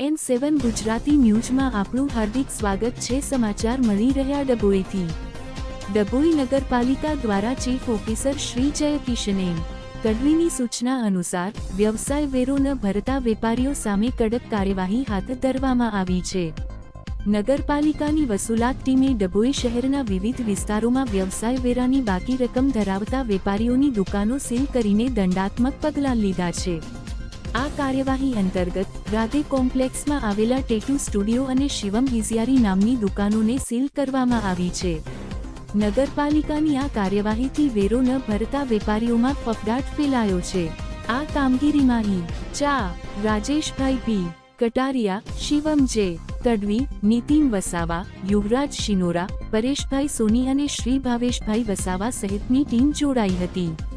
N સેવન ગુજરાતી ન્યૂઝમાં આપણું હાર્દિક સ્વાગત છે. સમાચાર મળી રહ્યા ડભોઈથી. ડભોઈ નગરપાલિકા દ્વારા ચીફ ઓફિસર શ્રી જય કિશને કડવીની સૂચના અનુસાર વ્યવસાય વેરો ભરતા વેપારીઓ સામે કડક કાર્યવાહી હાથ ધરવામાં આવી છે. નગરપાલિકાની વસૂલાત ટીમે ડભોઈ શહેરના વિવિધ વિસ્તારોમાં વ્યવસાય વેરાની બાકી રકમ ધરાવતા વેપારીઓની દુકાનો સીલ કરીને દંડાત્મક પગલાં લીધા છે. આ કાર્યવાહી અંતર્ગત રાધે કોમ્પ્લેક્સમાં આવેલા ટેટુ સ્ટુડિયો અને શિવમ હિઝિયારી નામની દુકાનોને સીલ કરવામાં આવી છે. નગરપાલિકાની આ કાર્યવાહીથી વેરો ન ભરતા વેપારીઓમાં ફફડાટ ફેલાયો છે. આ કામગીરીમાં ઈ, ચા, રાજેશભાઈ પી કટારિયા, શિવમ જે, તડવી, નીતિન વસાવા, યુવરાજ શિનોરા, પરેશભાઈ સોની અને શ્રી ભાવેશભાઈ વસાવા સહિતની ટીમ જોડાઈ હતી.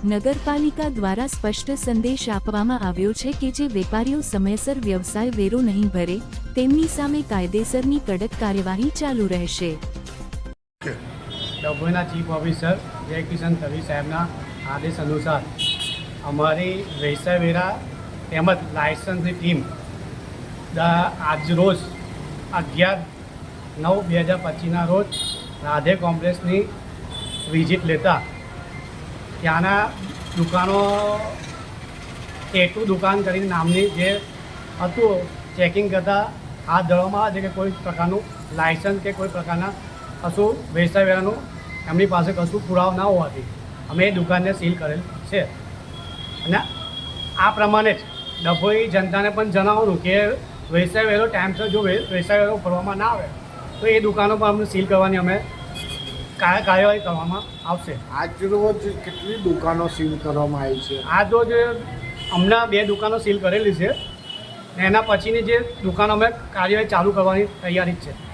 નગરપાલિકા દ્વારા સ્પષ્ટ સંદેશ આપવામાં આવ્યો છે કે જે વેપારીઓ સમયસર વ્યવસાય વેરો નહીં ભરે તેમની સામે કાયદેસરની કડક કાર્યવાહી ચાલુ રહેશે. ડભોઈના ચીફ ઓફિસર જય કિશન તવી સાહેબના આદેશ અનુસાર અમારી વ્યવસાય વેરા તેમજ લાયસન્સની ટીમ આજ આજરોજ અગિયાર નવ બે હજાર પચીસના રોજ રાધે કોમ્પ્લેક્સની વિઝિટ લેતા ત્યાંના દુકાનો ટેટુ દુકાન કરીને નામની જે હતું ચેકિંગ કરતાં હાથ ધરવામાં આવે છે કે કોઈ પ્રકારનું લાયસન્સ કે કોઈ પ્રકારના કશું વેચતા વેરાનું એમની પાસે કશું પુરાવો ના હોવાથી અમે એ દુકાનને સીલ કરેલ છે. અને આ પ્રમાણે જ ડભોઈ જનતાને પણ જણાવવાનું કે વેચાય વેરો ટાઈમસર જો વે- વ્યવસાય વેરો ભરવામાં ના આવે, તો એ દુકાનો પણ અમને સીલ કરવાની અમે કાર્યવાહી કરવામાં આવશે. આજ રોજ કેટલી દુકાનો સીલ કરવામાં આવી છે? આજ રોજ હમણાં બે દુકાનો સીલ કરેલી છે. એના પછીની જે દુકાનો અમે કાર્યવાહી ચાલુ કરવાની તૈયારી જ છે.